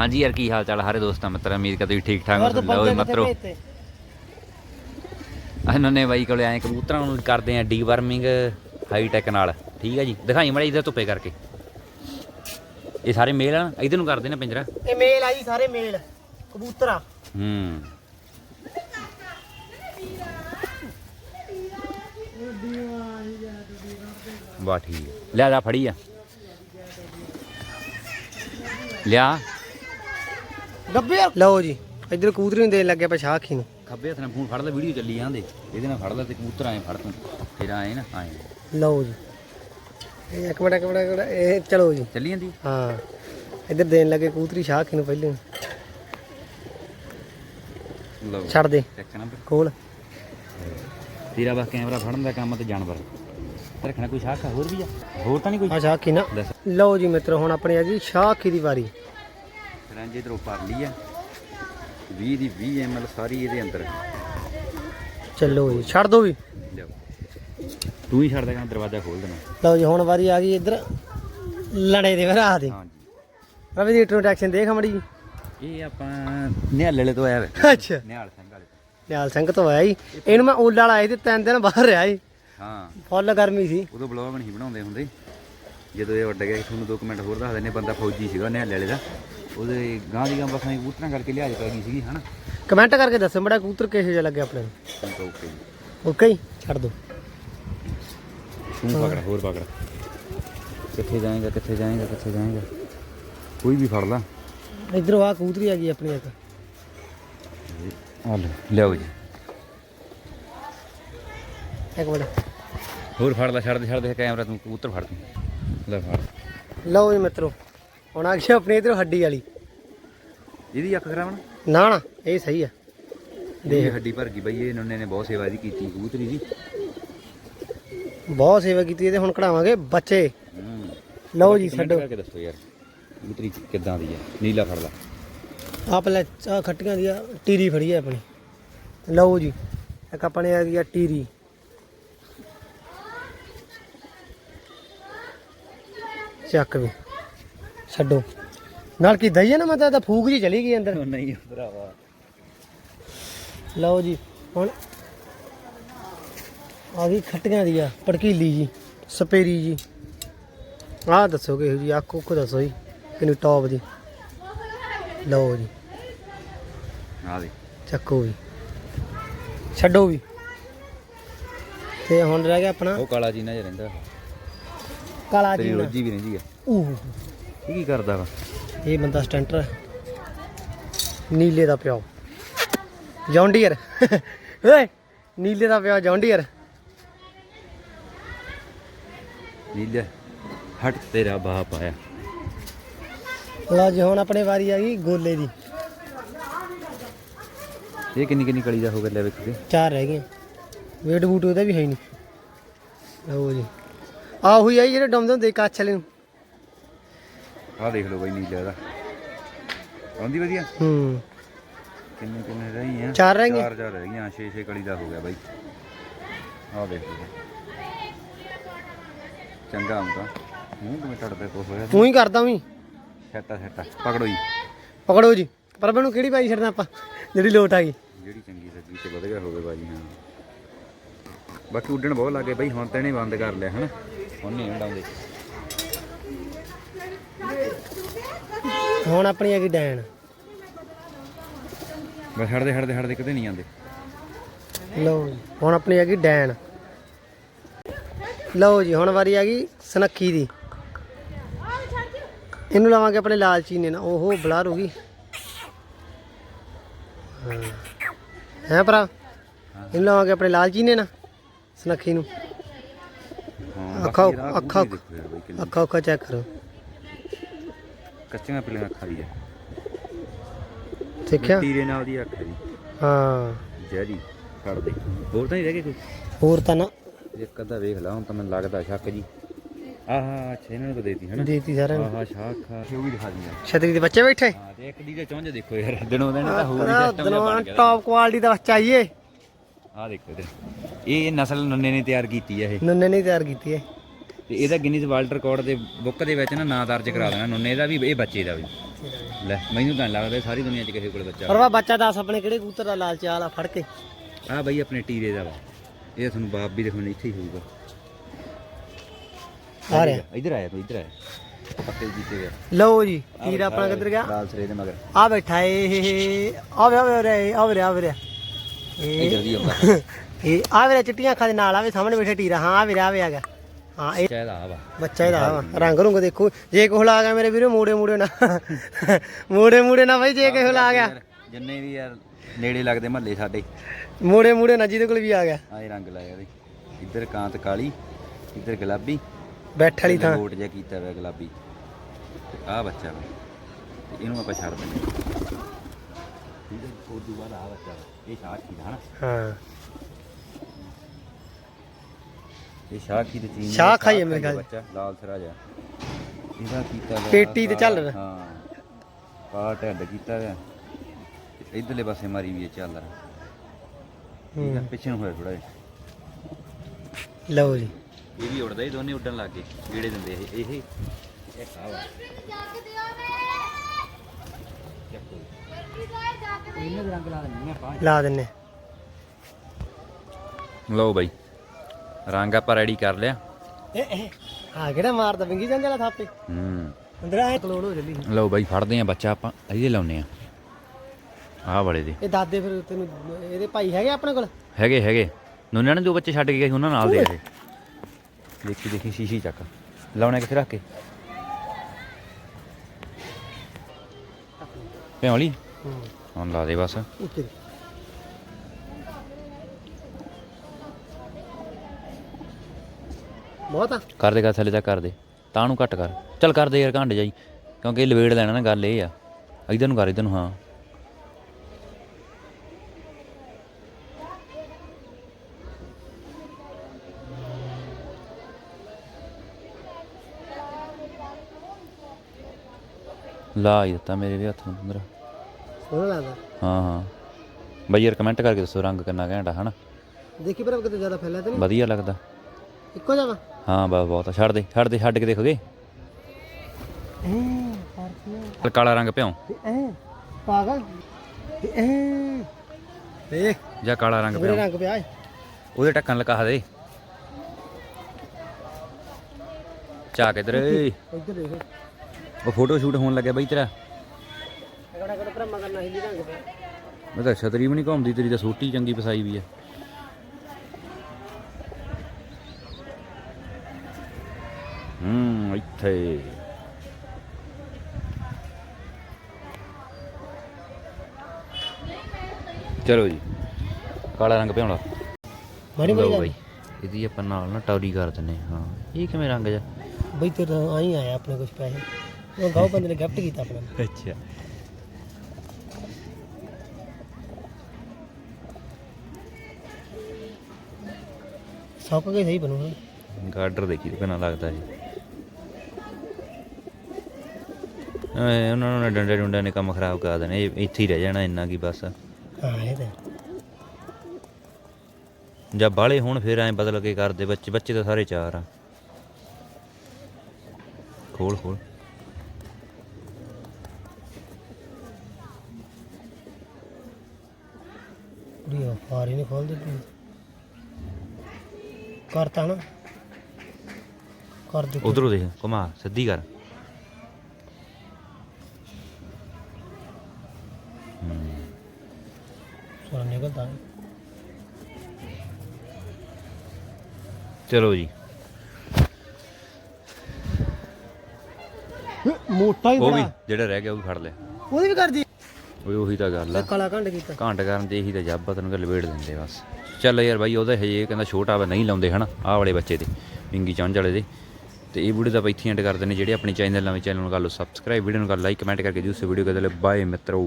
ਹਾਂਜੀ ਯਾਰ ਕੀ ਹਾਲ ਚਾਲ ਹਾਰੇ ਦੋਸਤਾਂ ਮਿੱਤਰ ਉਮੀਦ ਕਰਦੇ ਤੁਸੀਂ ਠੀਕ ਠਾਕ ਹੋ। ਲਓ ਮਿੱਤਰੋ। ਇਹਨਾਂ ਨੇ ਬਾਈ ਕੋਲੇ ਆਏ ਕਬੂਤਰਾਂ ਨੂੰ ਕਰਦੇ ਆ ਡੀਵਰਮਿੰਗ ਹਾਈ ਟੈਕ ਨਾਲ। ਠੀਕ ਹੈ ਜੀ? ਦਿਖਾਈ ਮੜਾ ਇਧਰ ਧੁੱਪੇ ਕਰਕੇ। ਇਹ ਸਾਰੇ ਮੇਲ ਆ ਇਧਰ ਨੂੰ ਕਰਦੇ ਨੇ ਪਿੰਜਰਾ। ਇਹ ਮੇਲ ਆ ਜੀ ਸਾਰੇ ਮੇਲ। ਕਬੂਤਰਾ। ਹੂੰ। ਵਾਹ ਠੀਕ ਹੈ ਲੈ ਜਾ ਫੜੀ ਆ। ਲਿਆ। ਗੱਬੇ ਲਓ ਜੀ ਇੱਧਰ ਕਬੂਤਰੀ ਨੂੰ ਦੇਣ ਲੱਗਿਆ ਪਛਾ ਅੱਖੀ ਨੂੰ। ਖੱਬੇ ਹੱਥ ਨਾਲ ਫੋਨ ਫੜ ਲੈ ਵੀਡੀਓ ਚੱਲੀ ਜਾਂਦੇ। ਇਹਦੇ ਨਾਲ ਫੜ ਲੈ ਤੇ ਕਬੂਤਰ ਐਂ ਫੜ ਤੂੰ। ਫਿਰ ਆਏ ਨਾ ਆਏ। ਲਓ ਜੀ। ਇਹ ਇੱਕ ਮਿੰਟ ਇੱਕ ਮਿੰਟ ਇੱਕ ਮਿੰਟ, ਇਹ ਚਲੋ ਜੀ। ਚੱਲੀ ਜਾਂਦੀ? ਹਾਂ। ਇੱਧਰ ਦੇਣ ਲੱਗੇ ਕਬੂਤਰੀ ਸ਼ਾਹ ਅੱਖੀ ਨੂੰ ਪਹਿਲੇ ਲਓ ਛੱਡ ਦੇ। ਚੈੱਕ ਨੰਬਰ ਕੋਲ ਤੇਰਾ ਬਸ ਕੈਮਰਾ ਫੜਨ ਦਾ ਕੰਮ ਤੇ ਜਾਨਵਰ। ਰੱਖਣਾ ਕੋਈ ਸ਼ਾਖਾ ਹੋਰ ਵੀ ਆ? ਹੋਰ ਤਾਂ ਨਹੀਂ ਕੋਈ? ਆ ਨਾ। ਦੱਸ। ਲਓ ਜੀ ਮਿੱਤਰੋ ਹੁਣ ਆਪਣੀ ਆ ਸ਼ਾਹ ਅੱਖੀ ਦੀ ਵਾਰੀ। ਰੰਜ ਇਧਰੋਂ ਭਰ ਲਈ ਆ 20 ਦੀ 20 ml ਸਾਰੀ ਇਹਦੇ ਅੰਦਰ। ਚੱਲੋ ਜੀ ਛੱਡ ਦੋ ਵੀ। ਲਿਆਓ। ਤੂੰ ਹੀ ਛੱਡ ਦੇ ਕਹਿੰਦਾ ਦਰਵਾਜ਼ਾ ਖੋਲ ਦੇਣਾ। ਲਓ ਜੀ ਹੁਣ ਵਾਰੀ ਆ ਗਈ ਇੱਧਰ ਲੜੇ ਦੇ ਭਰਾ ਦੇ। ਹਾਂਜੀ ਰਵੀ ਦੀ ਇੰਟਰੋਡਕਸ਼ਨ ਦੇਖ ਮੜੀ ਇਹ ਆਪਾਂ ਨਿਹਾਲੇ ਵਾਲੇ ਤੋਂ ਆਇਆ ਵੇ। ਅੱਛਾ। ਨਿਹਾਲ ਸਿੰਘ ਵਾਲੇ ਤੋਂ। ਨਿਹਾਲ ਸਿੰਘ ਤੋਂ ਆਇਆ ਜੀ। ਇਹਨੂੰ ਮੈਂ ਓਲਾ ਵਾਲਾ ਤੇ ਤਿੰਨ ਦਿਨ ਬਾਹਰ ਰਿਹਾ ਜੀ। ਹਾਂ। ਫੁੱਲ ਗਰਮੀ ਸੀ। ਉਦੋਂ ਬਲੌਗ ਨਹੀਂ ਬਣਾਉਂਦੇ ਹੁੰਦੇ। ਜਦੋਂ ਇਹ ਵੱਡ ਗਿਆ ਤੁਹਾਨੂੰ ਦੋ ਕੁ ਮਿੰਟ ਹੋਰ ਦੱਸ ਦਿੰਨੇ ਬੰਦਾ ਫੌਜੀ ਸੀਗਾ ਨਿਹਾਲੇ ਵਾਲੇ ਦਾ। ਉਹਦੇ ਗਾਂ ਦੀ ਗਾਂ ਬਸਾਂ ਕਬੂਤਰਾਂ ਕਰਕੇ ਲਿਆਜ ਪੈ ਗਈ ਸੀਗੀ ਹਨਾ? ਕਮੈਂਟ ਕਰਕੇ ਦੱਸੋ ਬੜਾ ਕਬੂਤਰ ਕਿਹੋ ਜਿਹਾ ਲੱਗਿਆ ਆਪਣੇ ਨੂੰ? ਓਕੇ ਜੀ। ਓਕੇ ਜੀ ਛੱਡ ਦੋ। ਤੂੰ ਪਕੜ ਹੋਰ ਪਕੜ। ਕਿੱਥੇ ਜਾਏਗਾ ਕਿੱਥੇ ਜਾਏਗਾ ਕਿੱਥੇ ਜਾਏਗਾ? ਕੋਈ ਵੀ ਫੜ ਲਾ। ਇਧਰੋਂ ਆ ਕਬੂਤਰੀ ਆ ਗਈ ਆਪਣੀ ਇੱਕ। ਆ ਲਓ ਲਿਆਓ ਜੀ। ਇੱਕ ਮਿੰਟ। ਹੋਰ ਫੜ ਲੈ ਛੱਡ ਦੇ ਛੱਡ ਦੇ ਕੈਮਰਾ ਤੂੰ ਕਬੂਤਰ ਫੜ। ਲੈ ਫੜ। ਲਓ ਜੀ ਮਿੱਤਰੋ। ਹੁਣ ਆ ਗਈ ਆਪਣੀ ਇਧਰੋਂ ਹੱਡੀ ਵਾਲੀ। ਇਹਦੀ ਅੱਖ ਕਰਾਵਣ ਨਾ? ਨਾ ਇਹ ਸਹੀ ਆ। ਦੇਖ। ਹੱਡੀ ਭਰ ਗਈ ਬਈ ਇਹ ਨੋਨੇ ਨੇ ਬਹੁਤ ਸੇਵਾ ਦੀ ਕੀਤੀ ਕਬੂਤਰੀ ਦੀ। ਬਹੁਤ ਸੇਵਾ ਕੀਤੀ ਇਹਦੇ ਹੁਣ ਕਢਾਵਾਂਗੇ ਬੱਚੇ। ਹੂੰ। ਲਓ ਜੀ ਛੱਡੋ। ਕਰਕੇ ਦੱਸੋ ਯਾਰ ਕਬੂਤਰੀ ਕਿੱਦਾਂ ਦੀ ਹੈ ਨੀਲਾ ਫੜ ਲਾ ਆਪ ਲੈ ਆ ਖੱਟੀਆਂ ਦੀ ਆ ਟੀਰੀ ਫੜੀ ਆ ਆਪਣੀ। ਲਓ ਜੀ ਇੱਕ ਆਪਣੇ ਆ ਗਈ ਆ ਟੀਰੀ। ਚੱਕ ਵੀ। ਛੱਡੋ। ਨਾਲ ਕੀ ਦਈਏ ਨਾ ਮਤਲਬ ਤਾਂ ਫੂਕ ਜੀ ਚਲੀ ਗਈ ਅੰਦਰ। ਨਹੀਂ ਭਰਾਵਾ। ਲਓ ਜੀ ਹੁਣ ਆ ਗਈ ਖੱਟੀਆਂ ਦੀ ਆ ਪੜਕੀਲੀ ਜੀ ਸਪੇਰੀ ਜੀ। ਆਹ ਦੱਸੋ ਕਿਹੋ ਜੀ ਅੱਖ ਉੱਖ ਦੱਸੋ ਜੀ ਕਿੰਨੀ ਟੌਪ ਦੀ ਲਓ ਜੀ। ਆ ਦੇ ਚੱਕੋ ਵੀ ਛੱਡੋ ਵੀ। ਤੇ ਹੁਣ ਰਹਿ ਗਿਆ ਆਪਣਾ ਉਹ ਕਾਲਾ ਜੀ ਨਾ ਜਿਹਾ ਰਹਿੰਦਾ। ਕਾਲਾ ਜੀ ਰੋਜੀ ਵੀ ਰਹਿੰਦੀ ਆ। ਉਹ ਇਹ ਕੀ ਕਰਦਾ ਵਾ? ਇਹ ਬੰਦਾ ਸਟੈਂਟਰ ਨੀਲੇ ਦਾ ਪਿਓ। ਜੌਂਡੀਅਰ। ਓਏ ਨੀਲੇ ਦਾ ਪਿਓ ਜੌਂਡੀਅਰ। ਨੀਲਾ ਹਟ ਤੇਰਾ ਬਾਪ ਆਇਆ। ਲਓ ਜੀ ਹੁਣ ਆਪਣੇ ਵਾਰੀ ਆ ਗਈ ਗੋਲੇ ਦੀ। ਇਹ ਕਿੰਨੀ ਕਿੰਨੀ ਕਲੀ ਦਾ ਹੋ ਗਿਆ ਲੈ ਵੇਖ ਕੇ। ਚਾਰ ਰਹਿ ਗਏ ਵੇਟ ਬੂਟ ਉਹਦਾ ਵੀ ਹੈ ਨਹੀਂ। ਲਓ ਜੀ। ਆ ਹੋਈ ਆਈ ਜਿਹੜੇ ਡੰਮਦੇ ਹੁੰਦੇ ਕੱਛ ਵਾਲੇ ਨੂੰ। ਆਹ ਦੇਖ ਲਓ ਬਈ ਨੀਲਾ ਦਾ ਆਉਂਦੀ ਵਧੀਆ? ਹੂੰ। ਕਿੰਨੇ ਕਿੰਨੇ ਰਹੀ ਆ? ਚਾਰ ਰਹਿ ਗਏ? ਚਾਰ ਚਾਰ ਰਹਿ ਗਈਆਂ 6 6 ਕਲੀ ਦਾ ਹੋ ਗਿਆ ਬਾਈ। ਆਹ ਦੇਖ ਲਓ। ਚੰਗਾ ਹੁੰਦਾ ਮੂੰਹ ਕਿਵੇਂ ਟੜਦਾ ਕੋ ਹੋਇਆ ਤੂੰ ਹੀ ਕਰਦਾ ਵੀ ਸੈਟਾ ਸੈਟਾ। ਪਕੜੋ ਜੀ। ਪਕੜੋ ਜੀ। ਪਰ ਮੈਨੂੰ ਕਿਹੜੀ ਪਾਈ ਛੱਡਣਾ ਆਪਾਂ? ਜਿਹੜੀ ਲੋਟ ਆ ਗਈ। ਜਿਹੜੀ ਚੰਗੀ ਲੱਗੀ ਤੇ ਵਧੀਆ ਹੋਵੇ ਬਾਜੀ ਹਾਂ। ਬਾਕੀ ਉੱਡਣ ਬਹੁਤ ਲੱਗੇ ਬਈ ਹੁਣ ਤਾਂ ਇਹਨੇ ਬੰਦ ਕਰ ਲਿਆ ਹਨਾ? ਹੁਣ ਨਹੀਂ ਉਡਾਉਂਦੇ ਹੁਣ ਆਪਣੀ ਆ ਗਈ ਡੈਣ। ਬਸ ਹੜਦੇ ਹੜਦੇ ਹੜਦੇ ਕਿਤੇ ਨਹੀਂ ਜਾਂਦੇ। ਲਓ ਜੀ ਹੁਣ ਆਪਣੀ ਆ ਗਈ ਡੈਣ। ਲਓ ਜੀ ਹੁਣ ਵਾਰੀ ਆ ਗਈ ਸਨੱਖੀ ਦੀ। ਇਹਨੂੰ ਲਾਵਾਂਗੇ ਆਪਣੇ ਲਾਲ ਚੀਨੇ ਨਾਲ ਓਹੋ ਬਲਾਰ ਹੋ ਗਈ। ਹੈ। ਭਰਾ? ਇਹਨੂੰ ਲਾਵਾਂਗੇ ਆਪਣੇ ਲਾਲ ਚੀਨੇ ਨਾਲ ਸਨੱਖੀ ਨੂੰ। ਹਾਂ ਅੱਖਾਂ- ਅੱਖਾਂ- ਅੱਖਾਂ ਉੱਖਾਂ ਚੈੱਕ ਕਰੋ। ਕੱਚੀਆਂ ਪੀਲੀਆਂ ਅੱਖਾਂ ਦੀ ਹੈ ਦੇਖਿਆ ਟੀਰੇ ਨਾਲ ਦੀ ਅੱਖ ਹੈ ਜੀ। ਹਾਂ। ਜੈਰੀ ਛੱਡ ਦੇ। ਹੋਰ ਤਾਂ ਨਹੀਂ ਰਹਿ ਗਏ ਕੋਈ? ਹੋਰ ਤਾਂ ਨਾ। ਇੱਕ ਅੱਧਾ ਵੇਖ ਲਾ ਹੁਣ ਤਾਂ ਮੈਨੂੰ ਲੱਗਦਾ ਸ਼ੱਕ ਜੀ। ਆਹਾ ਅੱਛਾ ਇਹਨਾਂ ਨੂੰ ਤਾਂ ਦੇਤੀ ਹਨਾ? ਦੇਤੀ ਸਾਰਿਆਂ ਨੂੰ। ਆਹਾ ਸ਼ਾਖ ਉਹ ਵੀ ਦਿਖਾ ਦਿੰਦਾ ਛਤਰੀ ਦੇ ਬੱਚੇ ਬੈਠੇ? ਹਾਂ ਤੇ ਇੱਕ ਦੀ ਦੇਖੋ ਯਾਰ ਦਿਨੋਂ ਦਿਨ ਤਾਂ ਹੋਰ ਹੀ ਸਿਸਟਮ ਜਿਹਾ ਬਣ ਗਿਆ। ਟੌਪ ਕੁਆਲਿਟੀ ਦਾ ਬੱਚਾ ਆਈਏ ਆਹ ਦੇਖੋ ਇਹ ਨਸਲ ਨੰਨੇ ਨੇ ਤਿਆਰ ਕੀਤੀ ਹੈ ਇਹ। ਨੰਨੇ ਨਹੀਂ ਤਿਆਰ ਕੀਤੀ ਹੈ। ਤੇ ਇਹਦਾ ਗਿਨੀਜ਼ ਵਰਲਡ ਰਿਕਾਰਡ ਦੇ ਬੁੱਕ ਦੇ ਵਿੱਚ ਨਾ ਨਾਂ ਦਰਜ ਕਰਾ ਦੇਣਾ ਨੁੰਨੇ ਦਾ ਵੀ ਇਹ ਬੱਚੇ ਦਾ ਵੀ। ਲੈ ਮੈਨੂੰ ਤਾਂ ਲੱਗਦਾ ਸਾਰੀ ਦੁਨੀਆ 'ਚ ਕਿਸੇ ਕੋਲ ਬੱਚਾ ਪਰ ਵਾ ਬੱਚਾ ਦੱਸ ਆਪਣੇ ਕਿਹੜੇ ਕਬੂਤਰ ਦਾ ਲਾਲ ਚਾਲ ਆ ਫੜ ਕੇ। ਆ ਬਈ ਆਪਣੇ ਟੀਰੇ ਦਾ ਵਾ। ਇਹ ਤੁਹਾਨੂੰ ਬਾਪ ਵੀ ਦਿਖਾਉਣਾ ਇੱਥੇ ਹੀ ਹੋਊਗਾ। ਆ ਰਿਹਾ। ਇੱਧਰ ਆਇਆ ਤੂੰ ਇੱਧਰ ਆਇਆ। ਪੱਕੇ ਜੀਤੇ ਗਿਆ ਲਓ ਜੀ ਟੀਰ ਆਪਣਾ ਕਿੱਧਰ ਗਿਆ? ਲਾਲ ਸਰੇ ਦੇ ਮਗਰ। ਆ ਬੈਠਾ ਏ ਆ ਵੇ ਆ ਵੇ ਆ ਵੇ ਆ ਵੇ ਆ ਵੇ। ਇਹ ਇਹ ਜਲਦੀ ਆਉਂਦਾ ਇਹ ਆ ਵੇ ਚਿੱਟੀਆਂ ਅੱਖਾਂ ਦੇ ਨਾਲ ਆਵੇ ਸਾਹਮਣੇ ਬੈਠਾ ਟੀਰਾ। ਹਾਂ ਆ ਵੇ ਆ ਵੇ ਆ ਗਿਆ। ਹਾਂ ਇਹ ਚਾਹੀਦਾ ਆ ਵਾ। ਬੱਚਾ ਇਹਦਾ ਆ ਵਾ। ਰੰਗ ਰੁੰਗ ਦੇਖੋ। ਜੇ ਕੋਹ ਲਾ ਗਿਆ ਮੇਰੇ ਵੀਰੇ ਮੂੜੇ ਮੂੜੇ ਨਾ ਮੂੜੇ ਮੂੜੇ ਨਾ ਬਾਈ ਜੇ ਕੋਹ ਲਾ ਗਿਆ। ਜਿੰਨੇ ਵੀ ਯਾਰ ਨੇੜੇ ਲੱਗਦੇ ਮਹੱਲੇ ਸਾਡੇ। ਮੂੜੇ ਮੂੜੇ ਨਾ ਜਿਹਦੇ ਕੋਲ ਵੀ ਆ ਗਿਆ। ਇਹ ਰੰਗ ਲਾਇਆ ਇਹਦੇ ਇੱਧਰ ਕਾਂਤ ਕਾਲੀ ਇੱਧਰ ਗੁਲਾਬੀ। ਬੈਠ ਵਾਲੀ ਥਾਂ। ਕੋਟ ਜਿਹਾ ਕੀਤਾ ਹੋਇਆ ਗੁਲਾਬੀ। ਆਹ ਬੱਚਾ ਵਾ। ਤੇ ਇਹਨੂੰ ਆਪਾਂ ਛੱਡ ਦਿੰਦੇ ਹਾਂ। ਹੈ ਉਸ ਤੋਂ ਬਾਅਦ ਆਹ ਬੱਚਾ ਵਾ। ਇਹ ਸ਼ਾਖੀ ਦਾ ਹਨਾ ਹਾਂ। ਇਹ ਤੇ ਚੀਨ ਆ ਇਹ ਮੇਰੇ ਖਿਆਲ। ਬੱਚਾ ਲਾਲ ਸਰਾਜ ਆ ਇਹਦਾ ਕੀਤਾ ਹੋਇਆ ਪੇਟੀ ਤੇ ਚੱਲ। ਰਿਹਾ। ਹਾਂ। ਪਾ ਢੱਡ ਕੀਤਾ ਹੋਇਆ। ਤੇ ਇਧਰਲੇ ਪਾਸੇ ਮਾਰੀ ਵੀ ਇਹ ਚੱਲ। ਰਿਹਾ ਠੀਕ ਆ ਪਿੱਛੇ ਨੂੰ ਹੋਇਆ ਥੋੜਾ ਜਿਹਾ। ਲਓ ਜੀ। ਇਹ ਵੀ ਉੜਦਾ ਹੀ ਦੋਨੇ ਉੱਡਣ ਲੱਗ ਗਏ। ਗੇੜੇ ਦਿੰਦੇ ਇਹ ਇਹ ਇਹ। ਖਾਵਾ ਇਹਨਾਂ ਦੇ ਰੰਗ ਲਾ ਦਿੰਦੇ ਆਪਾਂ। ਲਾ ਦਿੰਨੇ ਲਓ ਬਾਈ। ਰੰਗ ਆਪਾਂ ਰੈਡੀ ਕਰ ਲਿਆ। ਆ ਕਿਹੜਾ ਮਾਰਦਾ? ਵਿੰਗੀ ਜਾਂਦੇ ਵਾਲਾ ਥਾਪੇ? ਹੂੰ। ਅੰਦਰ ਆ ਕਲੋੜ ਹੋ ਜੱਲੀ ਲਓ ਬਾਈ ਫੜਦੇ ਆ ਬੱਚਾ ਆਪਾਂ। ਇਹਦੇ ਲਾਉਨੇ ਆ ਆਹ ਵਾਲੇ ਦੇ। ਇਹ ਦਾਦੇ ਫਿਰ ਤੈਨੂੰ ਇਹਦੇ ਭਾਈ ਹੈਗੇ ਆਪਣੇ ਕੋਲ? ਹੈਗੇ ਹੈਗੇ। ਨੋਨਿਆਂ ਨੇ ਜੋ ਬੱਚੇ ਛੱਡ ਕੇ ਗਏ ਸੀ ਉਹਨਾਂ ਨਾਲ ਦੇ ਇਹ ਦੇਖੀ ਦੇਖੀ ਸ਼ੀਸ਼ੀ ਚੱਕ। ਲਾਉਣੇ ਕਿੱਥੇ ਰੱਖ ਕੇ? ਪਿਆਲੀ ਹੂੰ। ਹੁਣ ਲਾ ਦੇ ਬਸ। ਉੱਤੇ। ਬਹੁਤ ਆ। ਕਰ ਦੇ ਕਰ ਥੱਲੇ ਤੱਕ ਕਰ ਦੇ। ਤਾਂ ਨੂੰ ਘੱਟ ਕਰ। ਚੱਲ ਕਰ ਦੇ ਯਾਰ ਘੰਟ ਜਾਈ। ਕਿਉਂਕਿ ਇਹ ਲਵੇੜ ਲੈਣਾ ਨਾ ਗੱਲ ਇਹ ਆ। ਇਧਰ ਨੂੰ ਕਰ ਇਧਰ ਨੂੰ ਹਾਂ। ਲਾ ਹੀ ਦਿੱਤਾ ਮੇਰੇ ਵੀ ਹੱਥ ਨੂੰ ਅੰਦਰ। ਸੋਹਣਾ ਲੱਗਦਾ। ਹਾਂ ਹਾਂ। ਬਈ ਯਾਰ ਕਮੈਂਟ ਕਰਕੇ ਦੱਸੋ ਰੰਗ ਕਿੰਨਾ ਘੈਂਟ ਆ ਹਨਾ? ਦੇਖੀ ਪਰ ਕਿਤੇ ਜ਼ਿਆਦਾ ਫੈਲਿਆ ਤੇ ਨਹੀਂ? ਵਧੀਆ ਲੱਗਦਾ। ਇੱਕੋ ਵਾ। ਹਾਂ ਬਸ ਬਹੁਤ ਆ। ਛੱਡ ਦੇ ਛੱਡ ਦੇ ਛੱਡ ਕੇ ਦੇਖੋਗੇ ਚੱਲ ਕਾਲਾ ਰੰਗ ਭਿਉਂ ਐ ਪਾਗਲ ਐ ਦੇਖ। ਜਾਂ ਕਾਲਾ ਰੰਗ ਭਿਉਂ ਰੰਗ ਪਿਆ ਉਹਦੇ ਢੱਕਣ ਲਗਾ ਦੇ। ਚਾ ਕੇ ਇੱਧਰ ਦੇਖ। ਉਹ ਫੋਟੋ ਸ਼ੂਟ ਹੋਣ ਲੱਗਿਆ ਬਈ ਤੇਰਾ। ਅਗੜਾ ਅਗੜਾ ਭਰਮਾ ਕਰਨਾ ਹਿੰਦੀ ਰੰਗ ਪਿਆ। ਮੈਂ ਤਾਂ ਛਤਰੀ ਵੀ ਨਹੀਂ ਘੁੰਮਦੀ ਤੇਰੀ ਤਾਂ ਸੋਟੀ ਚੰਗੀ ਫਸਾਈ ਵੀ ਆ। ਇੱਥੇ ਚਲੋ ਜੀ। ਕਾਲਾ ਰੰਗ ਭਿਉਣਾ ਮਾਰੀ ਲਓ ਮਾਰੀ ਬਾਈ ਇਹਦੀ ਆਪਾਂ ਨਾਲ ਨਾ ਟੌਰੀ ਕਰ ਦਿੰਨੇ ਹਾਂ। ਇਹ ਕਿਵੇਂ ਰੰਗ ਜਾ ਬਈ ਤੇ ਆਈ ਆਇਆ ਆਪਣੇ ਕੁਝ ਪੈਸੇ। ਉਹ ਗਾਉ ਬੰਦੇ ਨੇ ਗਿਫਟ ਕੀਤਾ ਆਪਣੇ। ਅੱਛਾ। ਸੁੱਕ ਕੇ ਸਹੀ ਬਣੂਗਾ ਗਾਰਡਰ ਦੇਖੀ ਤੇ ਕਿੰਨਾ ਲੱਗਦਾ ਜੀ। ਐ ਉਹਨਾਂ ਨੂੰ ਡੰਡੇ ਡੁੰਡੇ ਨੇ ਕੰਮ ਖਰਾਬ ਕਰ ਦੇਣੇ ਇਹ ਇੱਥੇ ਹੀ ਰਹਿ ਜਾਣਾ ਇੰਨਾ ਕੀ ਬਸ। ਹਾਂ ਇਹ ਤਾਂ ਜਾਂ ਬਾਲੇ ਹੁਣ ਫਿਰ ਐ ਬਦਲ ਕੇ ਕਰਦੇ ਬੱਚੇ ਬੱਚੇ ਤਾਂ ਸਾਰੇ ਚਾਰ ਆ। ਖੋਲ ਖੋਲ। ਕੁੜੀ ਉਹ ਫਾਰੀ ਨਹੀਂ ਖੋਲ ਦਿੱਤੀ ਕਰਤਾ ਨਾ। ਕਰ ਦੇ ਉਧਰੋਂ ਦੇਖ ਘੁਮਾ ਸਿੱਧੀ ਕਰ। ਸੋਨਾ ਨਿਕਲਦਾ ਹੈ। ਚਲੋ ਜੀ। ਮੋਟਾ ਹੀ ਉਹ ਵੀ ਬੜਾ। ਜਿਹੜਾ ਰਹਿ ਗਿਆ ਉਹ ਵੀ ਫੜ ਲਿਆ ਉਹਦੀ ਵੀ ਕਰਦੀ। ਓਏ ਉਹੀ ਤਾਂ ਗੱਲ ਆ। ਕਾਲਾ ਘੰਟ ਕੀਤਾ। ਘਾਂਟ ਕਰਨ ਤੇ ਇਹੀ ਤਾਂ ਜੱਬ ਤੈਨੂੰ ਕਿ ਲਵੇੜ ਦਿੰਦੇ ਬਸ। ਚੱਲ ਯਾਰ ਬਾਈ ਉਹਦਾ ਹਜੇ ਕਹਿੰਦਾ ਛੋਟਾ ਵਾ ਨਹੀਂ ਲਾਉਂਦੇ ਹਨਾ ਆਹ ਵਾਲੇ ਬੱਚੇ ਤੇ ਵਿੰਗੀ ਚੌਂਜ ਵਾਲੇ ਦੇ। ਤੇ ਇਹ ਵੀਡੀਓ ਤਾਂ ਆਪਾਂ ਇੱਥੇ ਐਂਡ ਕਰਦੇ ਨੇ ਜਿਹੜੇ ਆਪਣੇ ਚੈਨਲ ਨਵੇਂ ਚੈਨਲ ਨੂੰ ਕਰ ਲਓ ਸਬਸਕ੍ਰਾਈਬ ਵੀਡੀਓ ਨੂੰ ਕਰ ਲਾਈਕ ਕਮੈਂਟ ਕਰਕੇ ਜੂਸੇ ਵੀਡੀਓ ਕਦੇ ਬਾਏ ਮਿੱਤਰੋ।